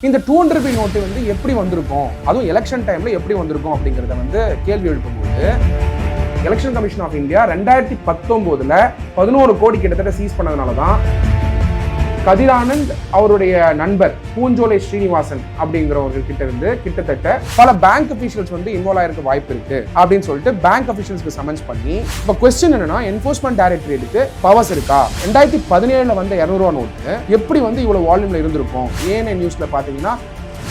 இந்த two hundred Ruby note வந்து எப்படி வந்திருக்கும்? அதுவும் எலெக்ஷன் டைம்ல எப்படி வந்திருக்கும் அப்படிங்கிறத வந்து கேள்வி எழுப்பும்போது எலெக்ஷன் கமிஷன் ஆஃப் இந்தியா ரெண்டாயிரத்தி பத்தொன்பதுல பதினோரு கோடி கிட்டத்தட்ட சீஸ் பண்ணதுனால தான் கதிரானந்த் அவருடைய நண்பர் பூஞ்சோலை ஸ்ரீனிவாசன் அப்படிங்கிறவர்கள் கிட்ட இருந்து கிட்டத்தட்ட பல பேங்க் அபிஷியல்ஸ் வந்து இன்வால்வ் ஆயிருக்க வாய்ப்பு இருக்கு அப்படின்னு சொல்லிட்டு பேங்க் அபிஷியல்ஸ்க்கு சமன்ஸ் பண்ணி இப்போ கொஸ்டின் என்னன்னா என்போர்ஸ்மெண்ட் டைரக்டரேட்டுக்கு பவர்ஸ் இருக்கா? ரெண்டாயிரத்தி பதினேழுல வந்த இரநூறுவா நோட்டு எப்படி வந்து இவ்வளவு வால்யூம்ல இருந்திருக்கும்? ஏன் நியூஸ்ல பாத்தீங்கன்னா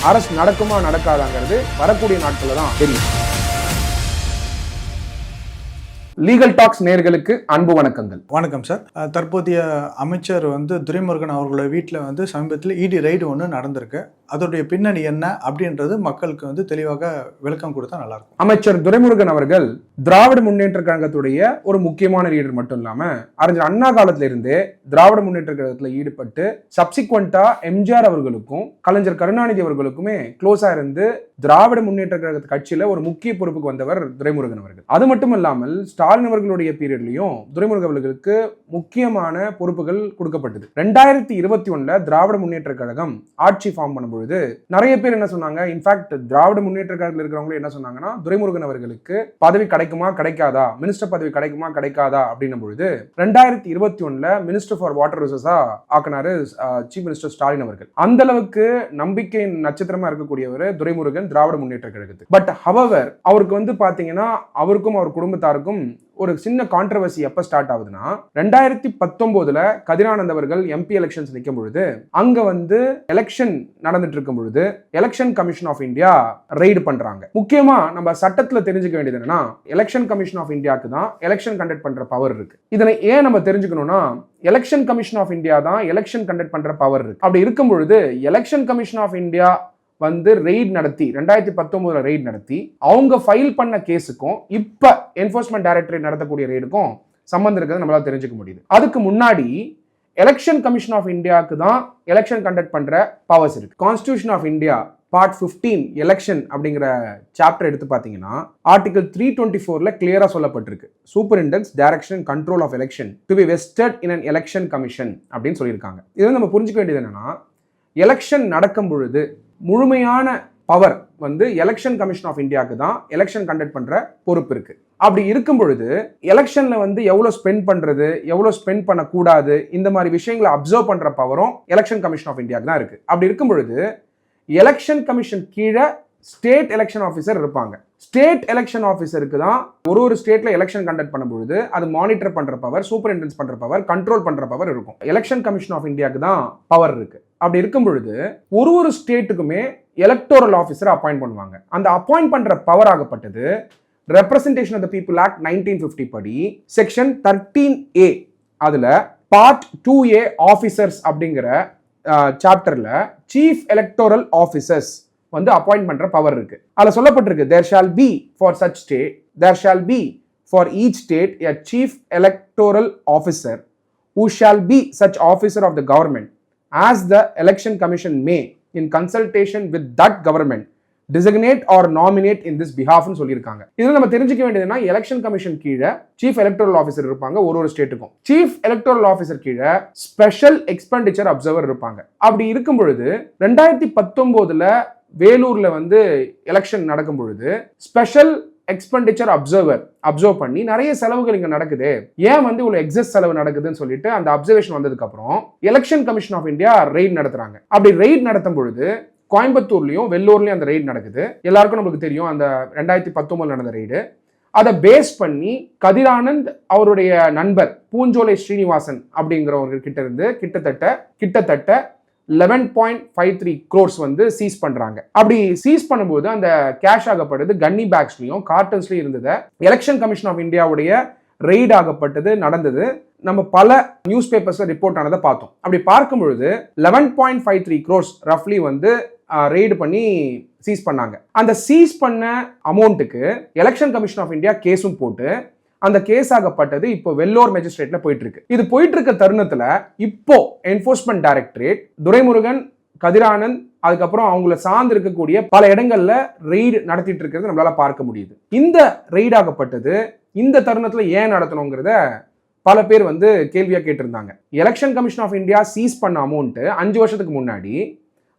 அரசு நடக்குமா நடக்காதாங்கிறது வரக்கூடிய நாட்கள்ல தான் தெரியும். லீகல் டாக்ஸ் நேர்களுக்கு அன்பு வணக்கங்கள். வணக்கம் சார். தற்போதைய அமைச்சர் வந்து துரைமுருகன் அவர்களோட வீட்டில் வந்து சமீபத்தில் இடி ரைடு ஒன்று நடந்திருக்கு. அதோடைய பின்னணி என்ன அப்படின்றது மக்களுக்கு வந்து தெளிவாக விளக்கம் கொடுத்தா நல்லாயிருக்கும். அமைச்சர் துரைமுருகன் அவர்கள் திராவிட முன்னேற்ற கழகத்துடைய ஒரு முக்கியமான லீடர் மட்டும் இல்லாம அறிஞர் அண்ணா காலத்துல இருந்தே திராவிட முன்னேற்ற கழகத்துல ஈடுபட்டு சப்சிக்வெண்டா எம்ஜிஆர் அவர்களுக்கும் கலைஞர் கருணாநிதி அவர்களுக்குமே க்ளோஸா இருந்து திராவிட முன்னேற்ற கழக கட்சியில ஒரு முக்கிய பொறுப்புக்கு வந்தவர் துரைமுருகன் அவர்கள். அது மட்டும் இல்லாமல் ஸ்டாலின் அவர்களுடைய பீரியட்லயும் துரைமுருகன் அவர்களுக்கு முக்கியமான பொறுப்புகள் கொடுக்கப்பட்டது. ரெண்டாயிரத்தி இருபத்தி ஒண்ணுல திராவிட முன்னேற்ற கழகம் ஆட்சி ஃபார்ம் பொழுது நிறைய பேர் என்ன சொன்னாங்க? இன்ஃபேக்ட் திராவிட முன்னேற்ற கழகத்தில் இருக்கிறவங்களும் என்ன சொன்னாங்கன்னா துரைமுருகன் அவர்களுக்கு பதவி கிடைக்குமா கிடைக்காதா? மினிஸ்டர் பதவி கிடைக்குமா கிடைக்காதா? அப்படின்னும் பொழுது ரெண்டாயிரத்தி இருபத்தி ஒண்ணுல மினிஸ்டர் ஃபார் வாட்டர் ரிசோர்ஸா ஆக்கினாரு சீஃப் மினிஸ்டர் ஸ்டாலின் அவர்கள். அந்த அளவுக்கு நம்பிக்கை நட்சத்திரமா இருக்கக்கூடியவர் துரைமுருகன் திராவிட முன்னேற்ற கழகத்துக்கு. பட் ஹவர் அவருக்கு வந்து பாத்தீங்கன்னா அவருக்கும் அவர் குடும்பத்தாருக்கும் ஒரு சின்ன கான்ட்ரவர்சி எப்போ ஸ்டார்ட் ஆகுதுன்னா ரெண்டாயிரத்தி பத்தொன்பதுல கதிரானந்த் அவர்கள் எம்பி எலெக்ஷன்ஸ் நிற்கும் பொழுது அங்க வந்து எலெக்ஷன் நடந்துட்டு இருக்கும் பொழுது election commission of India raid பண்றாங்க. முக்கியமா நம்ம சட்டத்துல தெரிஞ்சுக்க வேண்டியது என்னன்னா எலெக்ஷன் கமிஷன் ஆஃப் இந்தியாவுக்கு தான் எலெக்ஷன் கண்டக்ட் பண்ற பவர் இருக்கு. இதனை ஏன் நம்ம தெரிஞ்சுக்கணும்னா எலெக்ஷன் கமிஷன் ஆஃப் இந்தியா தான் எலெக்ஷன் கண்டக்ட் பண்ற பவர் இருக்கு. அப்படி இருக்கும் பொழுது எலெக்ஷன் கமிஷன் ஆஃப் இந்தியா வந்து ரெய்ட் நடத்தி ரெண்டாயிரத்தி பத்தொன்பதுல ரெய்ட் நடத்தி அவங்க ஃபைல் பண்ண கேஸுக்கும் இப்போ என்ஃபோர்ஸ்மெண்ட் டைரக்டரேட் நடத்தக்கூடிய ரெய்டுக்கும் சம்மந்தம் இருக்கிறது நம்மளால தெரிஞ்சுக்க முடியுது. அதுக்கு முன்னாடி எலெக்ஷன் கமிஷன் ஆஃப் இந்தியாவுக்கு தான் எலெக்ஷன் கண்டக்ட் பண்ணுற பவர்ஸ் இருக்கு. Constitution of India part fifteen election அப்படிங்கிற சாப்டர் எடுத்து பார்த்தீங்கன்னா ஆர்டிகல் த்ரீ டுவெண்ட்டி ஃபோரில் கிளியராக சொல்லப்பட்டிருக்கு. Superintendence direction control of election to be vested in an election commission அப்படின்னு சொல்லியிருக்காங்க. இது நம்ம புரிஞ்சுக்க வேண்டியது என்னன்னா எலெக்ஷன் நடக்கும் பொழுது முழுமையான பவர் வந்து எலெக்ஷன் கமிஷன் ஆஃப் இந்தியாவுக்கு தான் எலெக்ஷன் கண்டக்ட் பண்ணுற பொறுப்பு இருக்குது அப்படி இருக்கும் பொழுது எலெக்ஷனில் வந்து எவ்வளோ ஸ்பெண்ட் பண்ணுறது எவ்வளோ ஸ்பெண்ட் பண்ணக்கூடாது இந்த மாதிரி விஷயங்களை அப்சர்வ் பண்ணுற பவரும் எலெக்ஷன் கமிஷன் ஆஃப் இந்தியாவுக்கு தான் இருக்குது அப்படி இருக்கும் பொழுது எலெக்ஷன் கமிஷன் கீழே ஸ்டேட் எலெக்ஷன் ஆஃபீஸர் இருப்பாங்க. ஸ்டேட் எலெக்ஷன் ஆஃபீஸருக்கு தான் ஒரு ஒரு ஸ்டேட்ல எலெக்ஷன் கண்டக்ட் பண்ணும்பொழுது அது மானிட்டர் பண்ற பவர் சூப்பரிண்டென்ஸ் பண்ற பவர் கண்ட்ரோல் பண்ற பவர் இருக்கும். எலெக்ஷன் கமிஷன் ஆஃப் இந்தியாவுக்கு தான் பவர் இருக்கு. அப்படி இருக்கும் பொழுது ஒரு ஒரு ஸ்டேட்டுக்குமே எலக்டோரல் ஆஃபீஸர் அப்பாயிண்ட் பண்ணுவாங்க. அந்த அப்பாயிண்ட் பண்ணுற power ஆகப்பட்டது representation of the people act nineteen fifty படி செக்ஷன் தர்டீன் ஏ அதில் பார்ட் டூ ஏ ஆஃபீஸர்ஸ் அப்படிங்கிற சாப்டரில் சீஃப் எலக்டோரல் ஆஃபீஸர்ஸ் வந்து அப்பாயிண்ட் பண்ணுற பவர் இருக்கு. அதில் சொல்லப்பட்டிருக்கு there shall be for such state there shall be for each state a chief electoral officer who shall be such officer of the government as the election commission may in consultation with that government designate or nominate in this பிஹாஃப்னு சொல்லியிருக்காங்க. இதில் நம்ம தெரிஞ்சுக்க வேண்டியதுன்னா election commission கீழே chief electoral officer இருப்பாங்க ஒரு ஒரு ஸ்டேட்டுக்கும் சீஃப் எலக்டோரல் ஆஃபீஸர் கீழே ஸ்பெஷல் எக்ஸ்பெண்டிச்சர் அப்சர்வர் இருப்பாங்க. அப்படி இருக்கும் பொழுது ரெண்டாயிரத்தி பத்தொன்பதுல வேலூர்ல வந்து எலெக்ஷன் நடக்கும் பொழுது ஸ்பெஷல் எக்ஸ்பெண்டிச்சர் அப்சர்வர் அப்சர்வ் பண்ணி நிறைய செலவுகள் இங்கே நடக்குது. ஏன் வந்து இவ்வளோ எக்ஸஸ் செலவு நடக்குதுன்னு சொல்லிட்டு அந்த அப்சர்வேஷன் வந்ததுக்கப்புறம் election commission of India raid நடத்துறாங்க. அப்படி ரெய்ட் நடத்தும் பொழுது கோயம்புத்தூர்லேயும் வெள்ளூர்லேயும் அந்த ரெய்ட் நடக்குது. எல்லாருக்கும் நமக்கு தெரியும் அந்த ரெண்டாயிரத்தி பத்தொன்பதுல நடந்த ரெய்டு அதை பேஸ் பண்ணி கதிரானந்த் அவருடைய நண்பர் பூஞ்சோலை ஸ்ரீனிவாசன் அப்படிங்கிறவங்க கிட்ட இருந்து கிட்டத்தட்ட கிட்டத்தட்ட eleven point five three crores வந்து சீஸ் பண்ணுறாங்க அப்படி சீஸ் பண்ணும்போது அந்த கேஷ் ஆகப்பட்டது கன்னி பேக்ஸ்லையும் கார்டன்ஸ்லையும் இருந்தது எலெக்ஷன் கமிஷன் ஆஃப் இந்தியாவுடைய ரெய்ட் ஆகப்பட்டது நடந்தது. நம்ம பல நியூஸ் பேப்பர்ஸில் ரிப்போர்ட் ஆனதை பார்த்தோம். அப்படி பார்க்கும் பொழுது eleven point five three crores ரஃப்லி வந்து ரெய்டு பண்ணி சீஸ் பண்ணாங்க. அந்த சீஸ் பண்ண அமௌண்ட்டுக்கு எலெக்ஷன் கமிஷன் ஆஃப் இந்தியா கேஸும் போட்டு அந்த கேஸ் ஆகப்பட்டது இப்போ வெள்ளோர் மேஜிஸ்ட்ரேட்ல போயிட்டு இருக்கு இது போயிட்டு இருக்க தருணத்துல இப்போ என்ஃபோர்ஸ்மெண்ட் டைரக்டரேட் துரைமுருகன் கதிரானந்த் அதுக்கப்புறம் அவங்கள சார்ந்து இருக்கக்கூடிய பல இடங்கள்ல ரெய்டு நடத்திட்டு இருக்கிறது நம்மளால பார்க்க முடியுது. இந்த ரெய்டாகப்பட்டது இந்த தருணத்துல ஏன் நடத்தணுங்கிறத பல பேர் வந்து கேள்வியா கேட்டிருந்தாங்க. Election commission of India seize பண்ண அமௌண்ட் அஞ்சு வருஷத்துக்கு முன்னாடி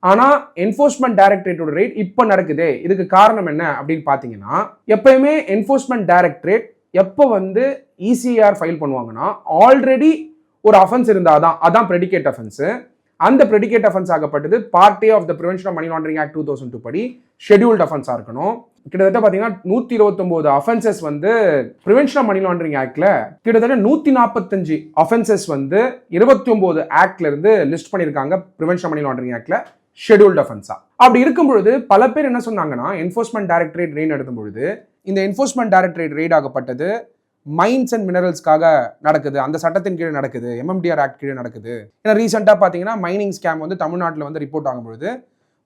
ஆனா என்ஃபோர்ஸ்மெண்ட் டைரக்டரேட்டோட ரேட் இப்போ நடக்குதே இதுக்கு காரணம் என்ன அப்படின்னு பார்த்தீங்கன்னா எப்பயுமே என்ஃபோர்ஸ்மெண்ட் டைரக்டரேட் எப்போ வந்து இசிஆர் ஃபைல் பண்ணுவாங்கன்னா ஆல்ரெடி ஒரு அஃபென்ஸ் இருந்தால் தான் அதான் ப்ரெடிகேட் அஃபென்ஸு அந்த predicate offence ஆகப்பட்டது part of the prevention of money laundering act two thousand two படி ஷெட்யூல்ட் அஃபென்ஸாக இருக்கணும். கிட்டத்தட்ட பார்த்தீங்கன்னா நூற்றி இருபத்தொம்போது அஃபென்சஸ் வந்து ப்ரிவென்ஷன் ஆஃப் மணி லாண்டரிங் ஆக்டில் கிட்டத்தட்ட நூற்றி நாற்பத்தஞ்சு அஃபென்சஸ் வந்து இருபத்தி ஒம்பது ஆக்ட்லேருந்து லிஸ்ட் பண்ணியிருக்காங்க ப்ரிவென்ஷன் மணி லாண்டரிங் ஆக்டில் ஷெட்யூல்ட் அஃபென்ஸாக அப்படி இருக்கும் பொழுது பல பேர் என்ன சொன்னாங்கன்னா என்ஃபோர்ஸ்மெண்ட் டைரக்டரேட் ரெயின் எடுக்கும் பொழுது இந்த என்ஃபோர்ஸ்மெண்ட் டைரக்டரேட் ரெய்ட் ஆகப்பட்டது. மைன்ஸ் அண்ட் மினரல்ஸ்க்காக நடக்குது. அந்த சட்டத்தின் கீழே நடக்குது. எம்எம்டிஆர் ஆக்ட் கீழே நடக்குது. ஏன்னா ரீசெண்டாக பார்த்தீங்கன்னா மைனிங் ஸ்கேம் வந்து தமிழ்நாட்டில் வந்து ரிப்போர்ட் ஆகும்பொழுது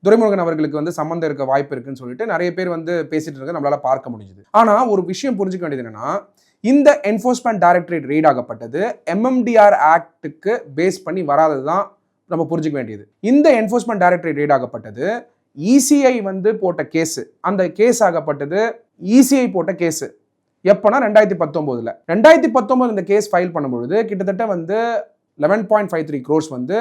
துரைமுருகன் அவர்களுக்கு வந்து சம்மந்தம் இருக்க வாய்ப்பு இருக்குன்னு சொல்லிட்டு நிறைய பேர் வந்து பேசிட்டு இருக்க நம்மளால பார்க்க முடிஞ்சுது. ஆனால் ஒரு விஷயம் புரிஞ்சுக்க வேண்டியது என்னன்னா இந்த என்ஃபோர்ஸ்மெண்ட் டைரக்டரேட் ரெய்ட் ஆகப்பட்டது எம்எம்டிஆர் ஆக்டுக்கு பேஸ் பண்ணி வராதது தான் நம்ம புரிஞ்சுக்க வேண்டியது. இந்த என்ஃபோர்ஸ்மெண்ட் டைரக்டரேட் ரெய்ட் ஆகப்பட்டது இசிஐ வந்து போட்ட கேஸு அந்த கேஸ் ஆகப்பட்டது இசிஐ போட்ட கேஸு எப்போனா ரெண்டாயிரத்தி பத்தொம்போதில். ரெண்டாயிரத்தி பத்தொம்போது இந்த கேஸ் ஃபைல் பண்ணும்பொழுது கிட்டத்தட்ட வந்து eleven point five three crores வந்து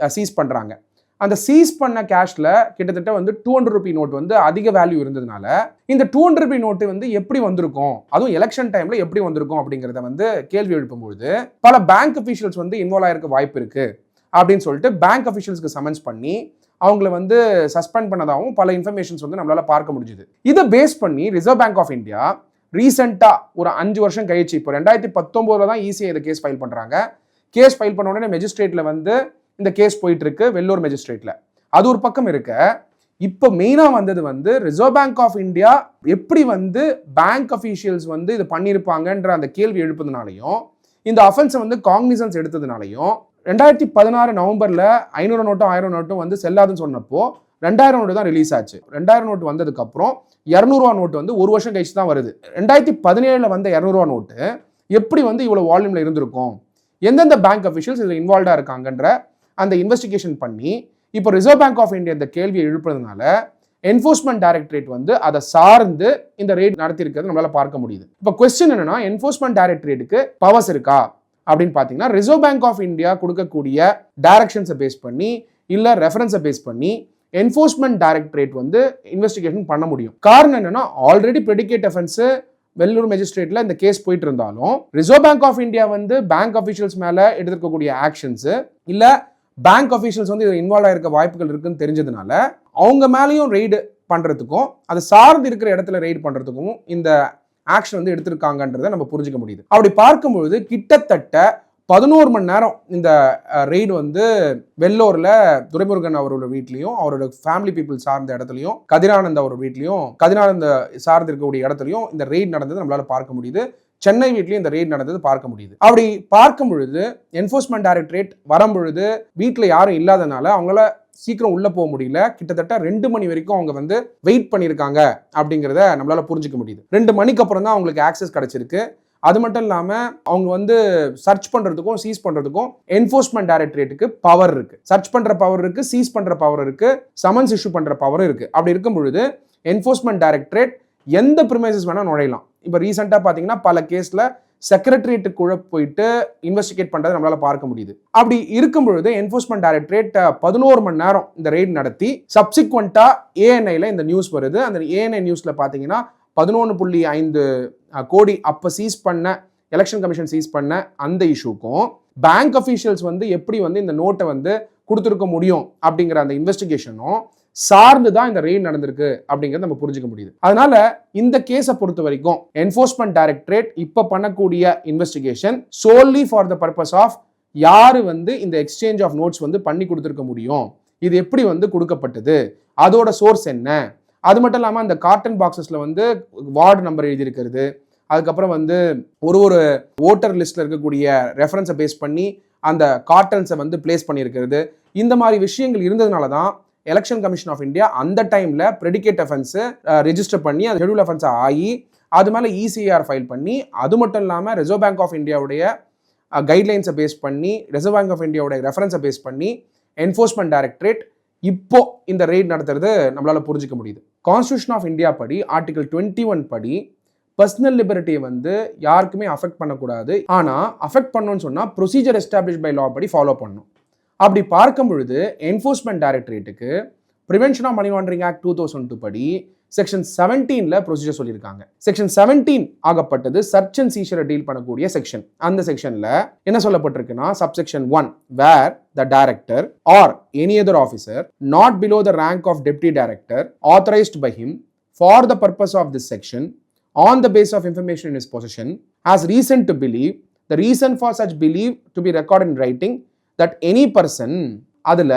சீஸ் பண்ணுறாங்க அந்த சீஸ் பண்ண கேஷில் கிட்டத்தட்ட வந்து டூ ஹண்ட்ரட் ருபி நோட் வந்து அதிக வேல்யூ இருந்ததுனால இந்த டூ ஹண்ட்ரட் ருபி நோட்டு வந்து எப்படி வந்திருக்கும்? அதுவும் எலெக்ஷன் டைமில் எப்படி வந்திருக்கும் அப்படிங்கிறத வந்து கேள்வி எழுப்பும்பொழுது பல பேங்க் அஃபீஷியல்ஸ் வந்து இன்வால்வ் ஆகிருக்க வாய்ப்பு இருக்குது அப்படின்னு சொல்லிட்டு பேங்க் அஃபீஷியல்ஸ்க்கு சமன்ஸ் பண்ணி அவங்கள வந்து சஸ்பெண்ட் பண்ணதாகவும் பல இன்ஃபர்மேஷன்ஸ் வந்து நம்மளால் பார்க்க முடிஞ்சுது. இதை பேஸ் பண்ணி ரிசர்வ் பேங்க் ஆஃப் இந்தியா ரீசெண்டாக ஒரு அஞ்சு வருஷம் கழிச்சு இப்போ ரெண்டாயிரத்தி பத்தொம்போதுல தான் ஈஸியாக இதை கேஸ் ஃபைல் பண்ணுறாங்க கேஸ் ஃபைல் பண்ண உடனே மெஜிஸ்ட்ரேட்டில் வந்து இந்த கேஸ் போயிட்டுருக்கு வெள்ளூர் மெஜிஸ்ட்ரேட்டில் அது ஒரு பக்கம் இருக்க இப்போ மெயினாக வந்தது வந்து ரிசர்வ் பேங்க் ஆஃப் இந்தியா எப்படி வந்து பேங்க் அஃபீஷியல்ஸ் வந்து இது பண்ணியிருப்பாங்கன்ற அந்த கேள்வி எழுப்பதுனாலையும் இந்த அஃபென்ஸை வந்து காக்னிசன்ஸ் எடுத்ததுனாலையும் ரெண்டாயிரத்தி பதினாறு நவம்பரில் ஐநூறு நோட்டும் ஆயிரம் நோட்டும் வந்து செல்லாதுன்னு சொன்னப்போ ரெண்டாயிரம் நோட்டு தான் ரிலீஸ் ஆச்சு. ரெண்டாயிரம் நோட்டு வந்ததுக்கப்புறம் இரநூறுவா நோட்டு வந்து ஒரு வருஷம் கழிச்சு தான் வருது. ரெண்டாயிரத்தி பதினேழில் வந்த இரநூறுவா நோட்டு எப்படி வந்து இவ்வளோ வால்யூமில் இருந்திருக்கும்? எந்தெந்த பேங்க் அஃபிஷியல்ஸ் இதில் இன்வால்வ்டாக இருக்காங்கன்ற அந்த இன்வெஸ்டிகேஷன் பண்ணி இப்போ ரிசர்வ் பேங்க் ஆஃப் இந்தியா இந்த கேள்வியை எழுப்புறதுனால என்ஃபோர்ஸ்மெண்ட் டைரக்டரேட் வந்து அதை சார்ந்து இந்த ரேட் நடத்தியிருக்கிறது நம்மளால பார்க்க முடியுது. இப்போ கொஸ்டின் என்னன்னா என்ஃபோர்ஸ்மெண்ட் டைரக்டரேட்டுக்கு பவர்ஸ் இருக்கா? அப்படின்னு பார்த்தீங்கன்னா ரிசர்வ் பேங்க் ஆஃப் இந்தியா கொடுக்கக்கூடிய டைரக்ஷன்ஸை பேஸ் பண்ணி இல்லை ரெஃபரன்ஸை பேஸ் பண்ணி என்ஃபோர்ஸ்மெண்ட் டைரக்டரேட் வந்து இன்வெஸ்டிகேஷன் பண்ண முடியும். காரணம் என்னன்னா ஆல்ரெடி ப்ரெடிகேட் அஃபென்ஸு வெள்ளூர் மெஜிஸ்ட்ரேட்ல இந்த கேஸ் போயிட்டு இருந்தாலும் ரிசர்வ் பேங்க் ஆஃப் இந்தியா வந்து பேங்க் அஃபீஷியல்ஸ் மேல எடுத்திருக்கக்கூடிய ஆக்ஷன்ஸ் இல்ல பேங்க் அஃபீஷியல்ஸ் வந்து இதில் இன்வால்வ் ஆயிருக்க வாய்ப்புகள் இருக்குன்னு தெரிஞ்சதுனால அவங்க மேலேயும் ரெய்டு பண்ணுறதுக்கும் அது சார்ந்து இருக்கிற இடத்துல ரெய்டு பண்ணுறதுக்கும் இந்த ஆக்ஷன் வந்து எடுத்திருக்காங்கன்றதை நம்ம புரிஞ்சுக்க முடியுது. அப்படி பார்க்கும்பொழுது கிட்டத்தட்ட பதினோரு மணி நேரம் இந்த ரெய்டு வந்து வெள்ளூர்ல துரைமுருகன் அவரோட வீட்லையும் அவரோட ஃபேமிலி பீப்புள் சார்ந்த இடத்துலையும் கதிரானந்த் அவர் வீட்லையும் கதிரானந்த சார்ந்து இருக்கக்கூடிய இடத்துலையும் இந்த ரெய்டு நடந்தது நம்மளால பார்க்க முடியுது. சென்னை வீட்லேயும் இந்த ரெய்டு நடந்தது பார்க்க முடியுது. அப்படி பார்க்கும் பொழுது என்ஃபோர்ஸ்மெண்ட் டைரக்டரேட் வரும் பொழுது வீட்டில் யாரும் இல்லாதனால அவங்கள சீக்கிரம் உள்ளே போக முடியல. கிட்டத்தட்ட ரெண்டு மணி வரைக்கும் அவங்க வந்து வெயிட் பண்ணியிருக்காங்க அப்படிங்கிறத நம்மளால புரிஞ்சுக்க முடியுது. ரெண்டு மணிக்கு அப்புறம் தான் அவங்களுக்கு ஆக்சஸ் கிடச்சிருக்கு. அது மட்டும் இல்லாமல் அவங்க வந்து சர்ச் பண்ணுறதுக்கும் சீஸ் பண்ணுறதுக்கும் என்ஃபோர்ஸ்மெண்ட் டைரக்டரேட்டுக்கு பவர் இருக்குது சர்ச் பண்ணுற பவர் இருக்குது சீஸ் பண்ணுற பவர் இருக்குது சமன்ஸ் இஷ்யூ பண்ணுற பவர் இருக்குது அப்படி இருக்கும் பொழுது என்ஃபோர்ஸ்மெண்ட் டைரக்டரேட் எந்த ப்ரிமைசஸ் வேணால் நுழையலாம். இப்போ ரீசெண்டாக பார்த்தீங்கன்னா பல கேஸில் செக்ரட்டரியேட்டுக்குள்ள போயிட்டு இன்வெஸ்டிகேட் பண்ணுறதை நம்மளால் பார்க்க முடியுது. அப்படி இருக்கும் பொழுது என்ஃபோர்ஸ்மெண்ட் டைரக்டரேட் பதினோரு மணி நேரம் இந்த ரெய்டு நடத்தி சப்சிக்வெண்ட்டாக ஏஎன்ஐயில் இந்த நியூஸ் வருது. அந்த ஏஎன்ஐ நியூஸில் பார்த்தீங்கன்னா பதினொன்று புள்ளி ஐந்து கோடி அப்போ சீஸ் பண்ண எலெக்ஷன் கமிஷன் சீஸ் பண்ண அந்த இஷ்யூக்கும் பேங்க் அஃபீஷியல்ஸ் வந்து எப்படி வந்து இந்த நோட்டை வந்து கொடுத்துருக்க முடியும் அப்படிங்கிற அந்த இன்வெஸ்டிகேஷனும் சார்ந்து தான் இந்த ரெய்டு நடந்திருக்கு அப்படிங்கிறத நம்ம புரிஞ்சுக்க முடியுது. அதனால இந்த கேஸை பொறுத்த வரைக்கும் என்ஃபோர்ஸ்மெண்ட் டைரக்டரேட் இப்போ பண்ணக்கூடிய investigation solely for the purpose of யாரு வந்து இந்த எக்ஸ்சேஞ்ச் ஆஃப் நோட்ஸ் வந்து பண்ணி கொடுத்துருக்க முடியும்? இது எப்படி வந்து கொடுக்கப்பட்டது? அதோட சோர்ஸ் என்ன? அது மட்டும் இல்லாமல் அந்த காட்டன் பாக்ஸஸில் வந்து வார்டு நம்பர் எழுதியிருக்கிறது. அதுக்கப்புறம் வந்து ஒரு ஒரு ஓட்டர் லிஸ்ட்டில் இருக்கக்கூடிய ரெஃபரன்ஸை பேஸ் பண்ணி அந்த காட்டன்ஸை வந்து பிளேஸ் பண்ணியிருக்கிறது. இந்த மாதிரி விஷயங்கள் இருந்ததுனால தான் எலெக்ஷன் கமிஷன் ஆஃப் இந்தியா அந்த டைமில் ப்ரெடிகேட் அஃபென்ஸு ரெஜிஸ்டர் பண்ணி அது ஷெடியூல் அஃபென்ஸ் ஆகி அது மேலே இசிஆர் ஃபைல் பண்ணி அது மட்டும் இல்லாமல் ரிசர்வ் பேங்க் ஆஃப் இந்தியாவுடைய கைட்லைன்ஸை பேஸ் பண்ணி ரிசர்வ் பேங்க் ஆஃப் இந்தியாவுடைய ரெஃபரன்ஸை பேஸ் பண்ணி என்ஃபோர்ஸ்மெண்ட் டைரக்டரேட் இப்போ இந்த ரெய்ட் நடத்துறது நம்மளால் புரிஞ்சுக்க முடியுது. கான்ஸ்டியூஷன் ஆஃப் இந்தியா படி ஆர்டிகல் டுவெண்ட்டி ஒன் படி பர்சனல் லிபர்ட்டியை வந்து யாருக்குமே அஃபெக்ட் பண்ணக்கூடாது. ஆனால் அஃபெக்ட் பண்ணணும்னு சொன்னால் ப்ரொசீஜர் எஸ்டாப்ளிஷ் பை லா படி ஃபாலோ பண்ணணும். அப்படி பார்க்கும் பொழுது enforcement டைரக்டரேட்டுக்கு prevention of money laundering act two thousand two படி செக்ஷன் செவன்டீனில் ப்ரொசீஜர் சொல்லியிருக்காங்க. செக்ஷன் செவன்டீன் ஆகப்பட்டது சர்ச் அண்ட் சீஷரை டீல் பண்ணக்கூடிய செக்ஷன் அந்த செக்ஷனில் என்ன சொல்லப்பட்டிருக்குன்னா subsection one where the director or any other officer not below the rank of deputy director authorised by him for the purpose of this section on the basis of information in his possession has reason to believe the reason for such believe to be record in writing that any person அதுல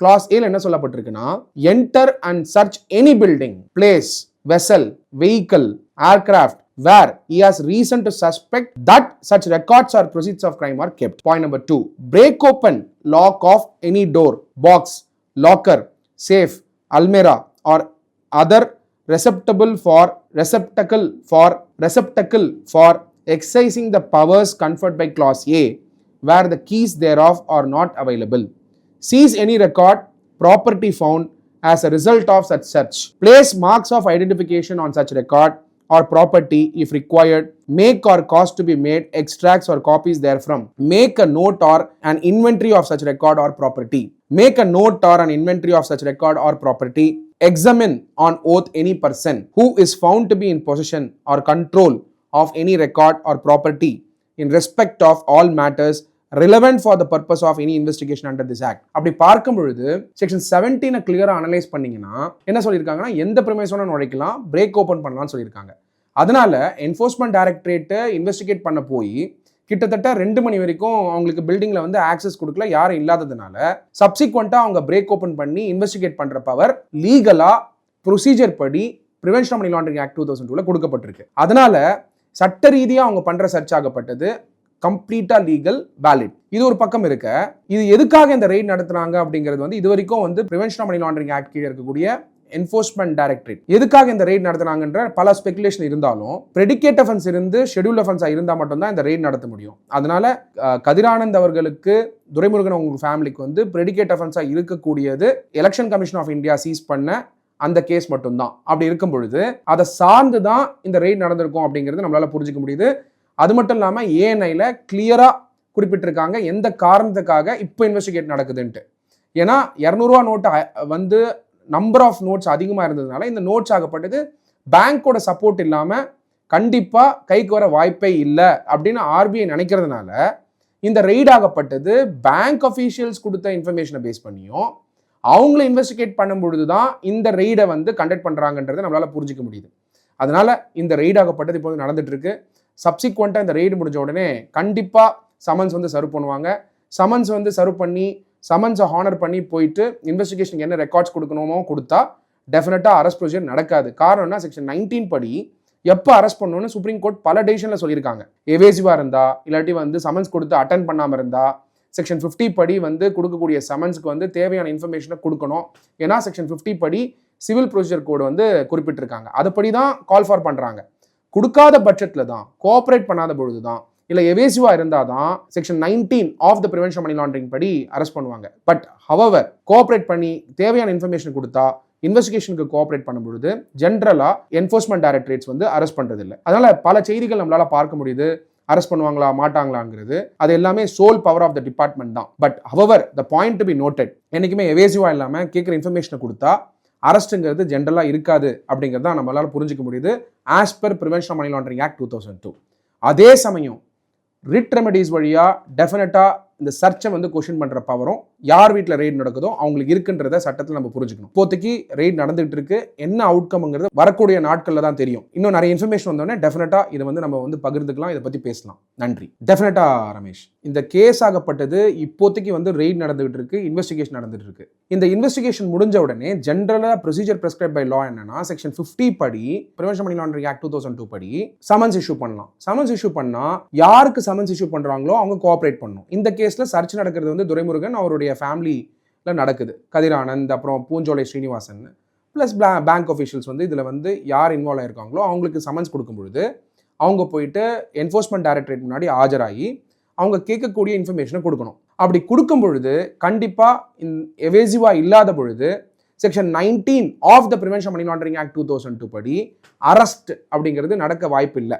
clause ஏல என்ன சொல்லப்பட்டிருக்குன்னா enter and search any building place vessel vehicle aircraft where he has reason to suspect that such records or proceeds of crime are kept. Point number two, break open lock of any door, box, locker, safe, almirah or other receptacle for receptacle for receptacle for exercising the powers conferred by clause A where the keys thereof are not available. Seize any record, property found as a result of such search. Place marks of identification on such record or property if required. Make or cause to be made extracts or copies therefrom. Make a note or an inventory of such record or property. Make a note or an inventory of such record or property. Examine on oath any person who is found to be in possession or control of any record or property in respect of all matters relevant for the purpose of any investigation under this act அப்படி பார்க்கும் பொழுது section செவன்டீனை கிளியராக analyse பண்ணீங்கன்னா என்ன சொல்லியிருக்காங்கன்னா எந்த ப்ரிமைஸோட நுழைக்கலாம் break open பண்ணலாம்னு சொல்லியிருக்காங்க. அதனால என்ஃபோர்ஸ்மெண்ட் டைரக்டரேட்டை இன்வெஸ்டிகேட் பண்ண போய் கிட்டத்தட்ட ரெண்டு மணி வரைக்கும் அவங்களுக்கு பில்டிங்கில் வந்து ஆக்சஸ் கொடுக்கல யாரும் இல்லாததுனால சப்சிக்வெண்ட்டாக அவங்க பிரேக் ஓப்பன் பண்ணி இன்வெஸ்டிகேட் பண்ணுற பவர் லீகலாக ப்ரொசீஜர் படி prevention money laundering act two thousand டூவில் கொடுக்கப்பட்டிருக்கு. அதனால சட்ட ரீதியாக அவங்க பண்ணுற சர்ச் ஆகப்பட்டது கம்ப்ளீட்டாக லீகல் வேலிட் இது ஒரு பக்கம் இருக்க. இது எதுக்காக இந்த ரெய்ட் நடத்துனாங்க அப்படிங்கிறது வந்து இது வரைக்கும் வந்து ப்ரிவென்ஷன் மணி லாண்டரிங் ஆக்ட் கீழே இருக்கக்கூடிய என்ஃபோர்ஸ்மெண்ட் டைரக்டரேட் எதுக்காக இந்த ரெய்ட் நடத்துனாங்கன்ற பல ஸ்பெகுலேஷன் இருந்தாலும் ப்ரெடிகேட் அஃபென்ஸ் இருந்து ஷெடியூல் அஃபென்ஸாக இருந்தால் மட்டும்தான் இந்த ரெய்ட் நடத்த முடியும். அதனால கதிரானந்த் அவர்களுக்கு துரைமுருகன் அவங்க ஃபேமிலிக்கு வந்து பிரெடிகேட் அஃபென்ஸாக இருக்கக்கூடியது election commission of India seize பண்ண அந்த கேஸ் மட்டும்தான். அப்படி இருக்கும் பொழுது அதை சார்ந்து தான் இந்த ரெய்ட் நடந்திருக்கும் அப்படிங்கிறது நம்மளால புரிஞ்சுக்க முடியுது. அது மட்டும் இல்லாமல் ஏஎன்ஐயில் கிளியராக குறிப்பிட்டிருக்காங்க எந்த காரணத்துக்காக இப்போ இன்வெஸ்டிகேட் நடக்குதுன்ட்டு. ஏன்னா இரநூறுவா நோட்டு வந்து நம்பர் ஆஃப் நோட்ஸ் அதிகமாக இருந்ததுனால இந்த நோட்ஸ் ஆகப்பட்டது பேங்க்கோட சப்போர்ட் இல்லாமல் கண்டிப்பாக கைக்கு வர வாய்ப்பே இல்லை அப்படின்னு ஆர்பிஐ நினைக்கிறதுனால இந்த ரெய்ட் ஆகப்பட்டது பேங்க் அஃபீஷியல்ஸ் கொடுத்த இன்ஃபர்மேஷனை பேஸ் பண்ணியும் அவங்கள இன்வெஸ்டிகேட் பண்ணும் பொழுது தான் இந்த ரெய்டை வந்து கண்டக்ட் பண்ணுறாங்கன்றதை நம்மளால் புரிஞ்சிக்க முடியுது. அதனால் இந்த ரெய்ட் ஆகப்பட்டது இப்போ வந்து நடந்துட்டு இருக்கு. சப்சிக்வெண்ட்டாக இந்த ரெய்டு முடிஞ்ச உடனே கண்டிப்பாக சமன்ஸ் வந்து சர்வ் பண்ணுவாங்க. சமன்ஸ் வந்து சர்வ் பண்ணி சமன்ஸை ஹானர் பண்ணி போயிட்டு இன்வெஸ்டிகேஷனுக்கு என்ன ரெக்கார்ட்ஸ் கொடுக்கணுமோ கொடுத்தா டெஃபினட்டாக அரெஸ்ட் ப்ரொசீஜர் நடக்காது. காரணம்னா செக்ஷன் நைன்டீன் படி எப்போ அரெஸ்ட் பண்ணணும்னு சுப்ரீம் கோர்ட் பல டெசிஷனில் சொல்லியிருக்காங்க. எவேசிவாக இருந்தா இல்லாட்டி வந்து சமன்ஸ் கொடுத்து அட்டன் பண்ணாமல் இருந்தா செக்ஷன் 50 படி வந்து கொடுக்கக்கூடிய சமன்ஸ்க்கு வந்து தேவையான இன்ஃபர்மேஷனை கொடுக்கணும். ஏன்னா செக்ஷன் 50 படி சிவில் ப்ரொசீஜர் கோடு வந்து குறிப்பிட்டிருக்காங்க. அதுபடி தான் கால் ஃபார் பண்ணுறாங்க கொடுக்காத பட்ஜெட்டில் தான் கோஆப்ரேட் பண்ணாத பொழுது தான் இல்லை எவேசிவாக இருந்தால் தான் section nineteen of the prevention money laundering படி அரெஸ்ட் பண்ணுவாங்க. பட் ஹவவர் கோஆப்ரேட் பண்ணி தேவையான இன்ஃபர்மேஷன் கொடுத்தா இன்வெஸ்டிகேஷனுக்கு கோஆப்ரேட் பண்ணும் பொழுது ஜென்ரலாக என்ஃபோர்ஸ்மெண்ட் டைரக்டரேட்ஸ் வந்து அரெஸ்ட் பண்ணுறது இல்லை அதனால் பல செய்திகள் நம்மளால் பார்க்க முடியுது. அரெஸ்ட் பண்ணுவாங்களா மாட்டாங்களாங்கிறது. அது எல்லாமே sole power of the department தான். But however the point to be noted என்றைக்குமே எவேசிவாக இல்லாமல் கேட்குற இன்ஃபர்மேஷனை கொடுத்தா அரெஸ்ட்டுங்கிறது ஜென்ரலாக இருக்காது அப்படிங்கிறது தான் நம்மளால் புரிஞ்சுக்க முடியுது. As per prevention money laundering act two thousand two அதே சமயம் ரிட் ரெமடிஸ் வழியாக டெஃபினட்டாக இந்த சர்ச்சை வந்து கொஷின் பண்ற பவரும் யார் வீட்டில் ரெய்டு நடக்குதோ அவங்களுக்கு இருக்குன்றத சட்டத்தில் நம்ம புரிஞ்சுக்கணும். இப்போதைக்கு ரெய்டு நடந்துகிட்டு இருக்கு. என்ன அவுட்கம்ங்கிறது வரக்கூடிய நாட்களில் தான் தெரியும். இன்னும் நிறைய இன்ஃபர்மேஷன் வந்தோடனே டெஃபினட்டா இதை வந்து நம்ம வந்து பகிர்ந்துக்கலாம். இதை பத்தி பேசலாம். நன்றி. டெஃபினட்டா ரமேஷ். இந்த கேஸ் ஆகப்பட்டது இப்போதைக்கு வந்து ரெய்டு நடந்துகிட்டு இருக்கு. இன்வெஸ்டிகேஷன் நடந்துட்டு இருக்கு. இந்த இன்வெஸ்டிகேஷன் முடிஞ்ச உடனே ஜென்ரலாக ப்ரொசீஜர் பிரெஸ்கிரைப் பை லா என்னன்னா செக்ஷன் 50 படி prevention money laundering act two thousand two படி சமன்ஸ் இஷ்யூ பண்ணலாம். சமன்ஸ் இஷ்யூ பண்ணா யாருக்கு சமன்ஸ் இஷ்யூ பண்றாங்களோ அவங்க கோஆப்ரேட் பண்ணணும் இந்த கேஸ் கேஸில் சர்ச் நடக்கிறது வந்து துரைமுருகன் அவருடைய ஃபேமிலியில் நடக்குது. கதிரானந்த் அப்புறம் Poonjolai Srinivasan plus bank officials வந்து இதில் வந்து யார் இன்வால்வ் ஆயிருக்காங்களோ அவங்களுக்கு சமன்ஸ் கொடுக்கும் பொழுது அவங்க போயிட்டு என்ஃபோர்ஸ்மெண்ட் டைரக்டரேட் முன்னாடி ஆஜராகி அவங்க கேட்கக்கூடிய இன்ஃபர்மேஷனை கொடுக்கணும். அப்படி கொடுக்கும் பொழுது கண்டிப்பாக எவேசிவாக இல்லாத பொழுது section nineteen of the prevention money laundering act two thousand two படி அரெஸ்ட் அப்படிங்கிறது நடக்க வாய்ப்பு இல்லை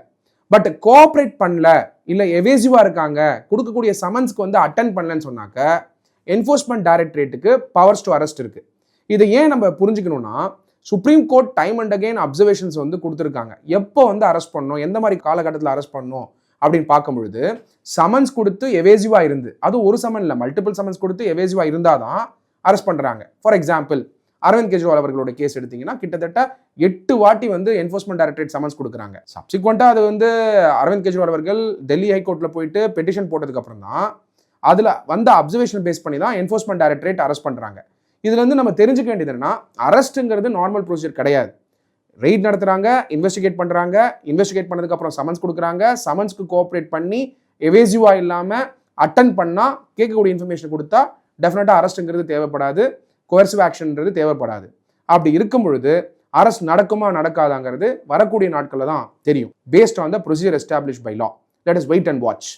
பட் கோஆப்ரேட் பண்ணல இல்லை எவேசிவாக இருக்காங்க கொடுக்கக்கூடிய சமன்ஸ்க்கு வந்து அட்டன் பண்ணலன்னு சொன்னாக்க என்ஃபோர்ஸ்மெண்ட் டைரக்டரேட்டுக்கு பவர்ஸ் டு அரெஸ்ட் இருக்குது இதை ஏன் நம்ம புரிஞ்சுக்கணும்னா supreme court time and again observations வந்து கொடுத்துருக்காங்க. எப்போ வந்து அரெஸ்ட் பண்ணணும் எந்த மாதிரி காலகட்டத்தில் அரெஸ்ட் பண்ணணும் அப்படின்னு பார்க்கும் பொழுது சமன்ஸ் கொடுத்து எவேசிவாக இருந்து அது ஒரு சமன் இல்லை மல்டிபிள் சமன்ஸ் கொடுத்து எவேசிவாக இருந்தால் தான் அரெஸ்ட் பண்ணுறாங்க ஃபார் எக்ஸாம்பிள் அரவிந்த் கெஜ்ரிவால் அவர்களோட கேஸ் எடுத்தீங்கன்னா கிட்டத்தட்ட எட்டு வாட்டி வந்து என்ஃபோர்ஸ்மெண்ட் டைரக்டரேட் சமன்ஸ் கொடுக்குறாங்க. சப்சிக்வெண்ட்டாக அது வந்து அரவிந்த் கெஜ்ரிவால் அவர்கள் டெல்லி ஹைகோர்ட்டில் போயிட்டு பெட்டிஷன் போட்டதுக்கப்புறம் தான் அதில் வந்த அப்சர்வேஷன் பேஸ் பண்ணி தான் என்ஃபோர்ஸ்மெண்ட் டைரக்டரேட் அரெஸ்ட் பண்ணுறாங்க இதுல இருந்து நம்ம தெரிஞ்சுக்க வேண்டியது என்னன்னா அரெஸ்ட்டுங்கிறது நார்மல் ப்ரொசீஜர் கிடையாது. ரெய்ட் நடத்துறாங்க இன்வெஸ்டிகேட் பண்ணுறாங்க இன்வெஸ்டிகேட் பண்ணதுக்கு அப்புறம் சமன்ஸ் கொடுக்குறாங்க சமன்ஸ்க்கு கோஆப்ரேட் பண்ணி எவேசிவா இல்லாமல் அட்டன் பண்ணால் கேட்கக்கூடிய இன்ஃபர்மேஷன் கொடுத்தா டெஃபினட்டாக அரெஸ்ட்டுங்கிறது தேவைப்படாது. கோர்சிவ் ஆக்ஷன்ன்றது தேவைப்படாது. அப்படி இருக்கும் பொழுது அரசு நடக்குமா நடக்காதாங்கிறது வரக்கூடிய நாட்களில் தான் தெரியும். Based on the procedure establish by law let us wait and watch